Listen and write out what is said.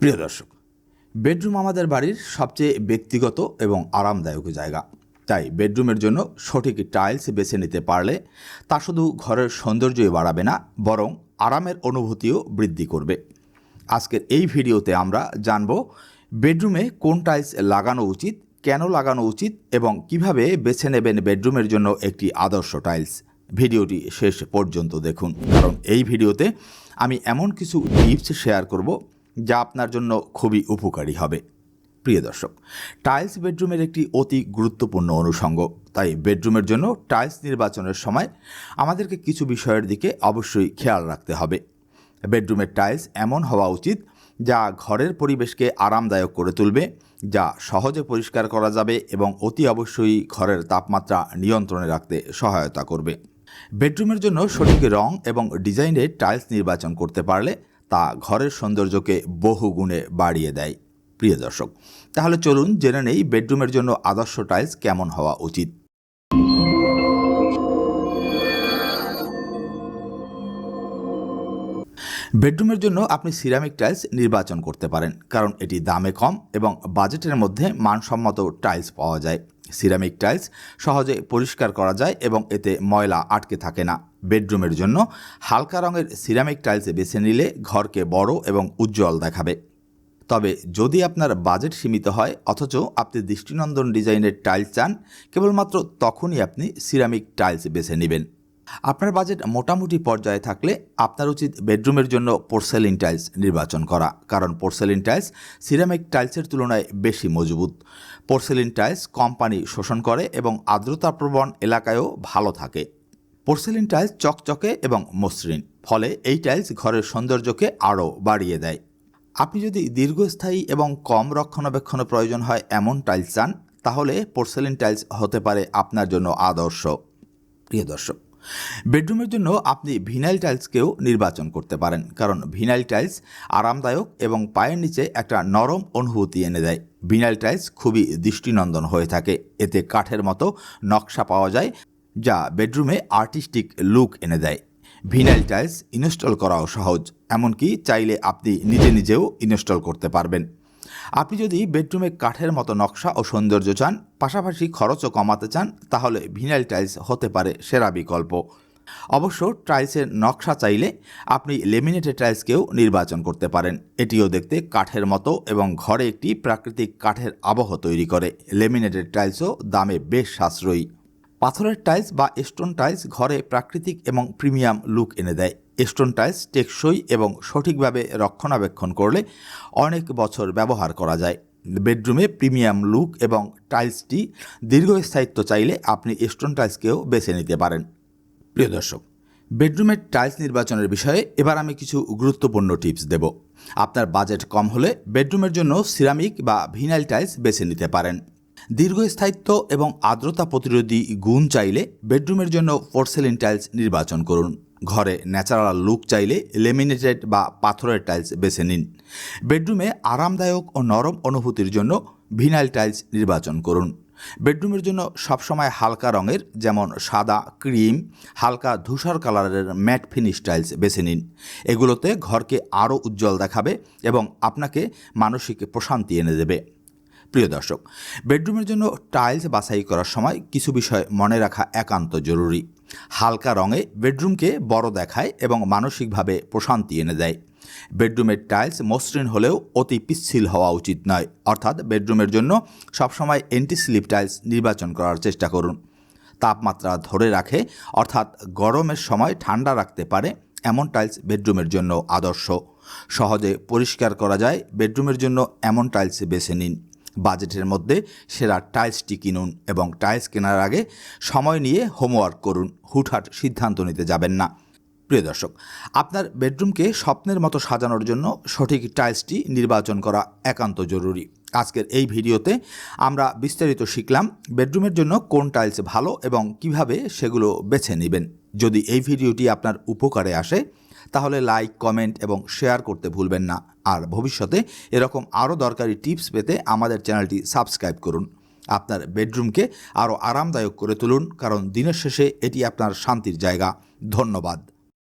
প্রিয় দর্শক, বেডরুম আমাদের বাড়ির সবচেয়ে ব্যক্তিগত এবং আরামদায়ক জায়গা। তাই বেডরুমের জন্য সঠিক টাইলস বেছে নিতে পারলে তা শুধু ঘরের সৌন্দর্যই বাড়াবে না, বরং আরামের অনুভূতিও বৃদ্ধি করবে। আজকের এই ভিডিওতে আমরা জানব বেডরুমে কোন টাইলস লাগানো উচিত, কেন লাগানো উচিত এবং কীভাবে বেছে নেবেন বেডরুমের জন্য একটি আদর্শ টাইলস। ভিডিওটি শেষ পর্যন্ত দেখুন। কারণ এই ভিডিওতে আমি এমন কিছু টিপস শেয়ার করব যা আপনার জন্য খুবই উপকারী হবে। প্রিয় দর্শক, টাইলস বেডরুমের একটি অতি গুরুত্বপূর্ণ অনুষঙ্গ। তাই বেডরুমের জন্য টাইলস নির্বাচনের সময় আমাদেরকে কিছু বিষয়ের দিকে অবশ্যই খেয়াল রাখতে হবে। বেডরুমের টাইলস এমন হওয়া উচিত যা ঘরের পরিবেশকে আরামদায়ক করে তুলবে, যা সহজে পরিষ্কার করা যাবে এবং অতি অবশ্যই ঘরের তাপমাত্রা নিয়ন্ত্রণে রাখতে সহায়তা করবে। বেডরুমের জন্য সঠিক রং এবং ডিজাইনের টাইলস নির্বাচন করতে পারলে তা ঘরের সৌন্দর্যকে বহু গুণে বাড়িয়ে দেয়। প্রিয় দর্শক, তাহলে চলুন জেনে নেই বেডরুমের জন্য আদর্শ টাইলস কেমন হওয়া উচিত। বেডরুমের জন্য আপনি সিরামিক টাইলস নির্বাচন করতে পারেন, কারণ এটি দামে কম এবং বাজেটের মধ্যে মানসম্মত টাইলস পাওয়া যায়। সিরামিক টাইলস সহজে পরিষ্কার করা যায় এবং এতে ময়লা আটকে থাকে না। বেডরুমের জন্য হালকা রঙের সিরামিক টাইলসে বেছে নিলে ঘরকে বড় এবং উজ্জ্বল দেখাবে। তবে যদি আপনার বাজেট সীমিত হয়, অথচ আপনি দৃষ্টিনন্দন ডিজাইনের টাইলস চান, কেবলমাত্র তখনই আপনি সিরামিক টাইলস বেছে নেবেন। আপনার বাজেট মোটামুটি পর্যায়ে থাকলে আপনার উচিত বেডরুমের জন্য পোর্সেলিন টাইলস নির্বাচন করা, কারণ পোর্সেলিন টাইলস সিরামিক টাইলসের তুলনায় বেশি মজবুত। পোর্সেলিন টাইলস কোম্পানি শোষণ করে এবং আর্দ্রতাপ্রবণ এলাকায়ও ভালো থাকে। পোর্সেলিন টাইলস চকচকে এবং মসৃণ, ফলে এই টাইলস ঘরের সৌন্দর্যকে আরও বাড়িয়ে দেয়। আপনি যদি দীর্ঘস্থায়ী এবং কম রক্ষণাবেক্ষণ প্রয়োজন হয় এমন টাইলস চান, তাহলে পোর্সেলিন টাইলস হতে পারে আপনার জন্য আদর্শ। প্রিয় দর্শক বেডরুমের জন্য আপনি ভিনাইল টাইলসকেও নির্বাচন করতে পারেন, কারণ ভিনাইল টাইলস আরামদায়ক এবং পায়ের নিচে একটা নরম অনুভূতি এনে দেয়। ভিনাইল টাইলস খুবই দৃষ্টিনন্দন হয়ে থাকে। এতে কাঠের মতো নকশা পাওয়া যায়, যা বেডরুমে আর্টিস্টিক লুক এনে দেয়। ভিনাইল টাইলস ইনস্টল করাও সহজ, এমনকি চাইলে আপনি নিজে নিজেও ইনস্টল করতে পারবেন। আপনি যদি বেডরুমে কাঠের মতো নকশা ও সৌন্দর্য চান, পাশাপাশি খরচও কমাতে চান, তাহলে ভিনাইল টাইলস হতে পারে সেরা বিকল্প। অবশ্য টাইলসের নকশা চাইলে আপনি লেমিনেটেড টাইলসকেও নির্বাচন করতে পারেন। এটিও দেখতে কাঠের মতো এবং ঘরে একটি প্রাকৃতিক কাঠের আবহ তৈরি করে। লেমিনেটেড টাইলসও দামে বেশ সাশ্রয়ী। পাথরের টাইলস বা স্টোন টাইলস ঘরে প্রাকৃতিক এবং প্রিমিয়াম লুক এনে দেয়। স্টোন টাইলস টেকসই এবং সঠিকভাবে রক্ষণাবেক্ষণ করলে অনেক বছর ব্যবহার করা যায়। বেডরুমে প্রিমিয়াম লুক এবং টাইলসটি দীর্ঘস্থায়িত্ব চাইলে আপনি স্টোন টাইলসকেও বেছে নিতে পারেন। প্রিয় দর্শক, বেডরুমের টাইলস নির্বাচনের বিষয়ে এবার আমি কিছু গুরুত্বপূর্ণ টিপস দেব। আপনার বাজেট কম হলে বেডরুমের জন্য সিরামিক বা ভিনাইল টাইলস বেছে নিতে পারেন। দীর্ঘস্থায়িত্ব এবং আর্দ্রতা প্রতিরোধী গুণ চাইলে বেডরুমের জন্য পোর্সেলিন টাইলস নির্বাচন করুন। ঘরে ন্যাচারাল লুক চাইলে লেমিনেটেড বা পাথরের টাইলস বেছে নিন। বেডরুমে আরামদায়ক ও নরম অনুভূতির জন্য ভিনাইল টাইলস নির্বাচন করুন। বেডরুমের জন্য সবসময় হালকা রঙের, যেমন সাদা ক্রিম, হালকা ধূসর কালারের ম্যাট ফিনিশ টাইলস বেছে নিন। এগুলোতে ঘরকে আরও উজ্জ্বল দেখাবে এবং আপনাকে মানসিক প্রশান্তি এনে দেবে। প্রিয় দর্শক, বেডরুমের জন্য টাইলস বাছাই করার সময় কিছু বিষয় মনে রাখা একান্ত জরুরি। হালকা রঙে বেডরুমকে বড় দেখায় এবং মানসিকভাবে প্রশান্তি এনে দেয়। বেডরুমের টাইলস মসৃণ হলেও অতি পিচ্ছিল হওয়া উচিত নয়। অর্থাৎ বেডরুমের জন্য সবসময় অ্যান্টি স্লিপ টাইলস নির্বাচন করার চেষ্টা করুন। তাপমাত্রা ধরে রাখে, অর্থাৎ গরমের সময় ঠান্ডা রাখতে পারে এমন টাইলস বেডরুমের জন্য আদর্শ। সহজে পরিষ্কার করা যায়, বেডরুমের জন্য এমন টাইলস বেছে নিন। বাজেটের মধ্যে সেরা টাইলসটি কিনুন এবং টাইলস কেনার আগে সময় নিয়ে হোমওয়ার্ক করুন। হুটহাট সিদ্ধান্ত নিতে যাবেন না। প্রিয় দর্শক, আপনার বেডরুমকে স্বপ্নের মতো সাজানোর জন্য সঠিক টাইলসটি নির্বাচন করা একান্ত জরুরি। আজকের এই ভিডিওতে আমরা বিস্তারিত শিখলাম বেডরুমের জন্য কোন টাইলস ভালো এবং কীভাবে সেগুলো বেছে নেবেন। যদি এই ভিডিওটি আপনার উপকারে আসে, তাহলে লাইক, কমেন্ট এবং শেয়ার করতে ভুলবেন না। আর ভবিষ্যতে এরকম আরও দরকারি টিপস পেতে আমাদের চ্যানেলটি সাবস্ক্রাইব করুন। আপনার বেডরুমকে আরও আরামদায়ক করে তুলুন, কারণ দিনের শেষে এটি আপনার শান্তির জায়গা। ধন্যবাদ।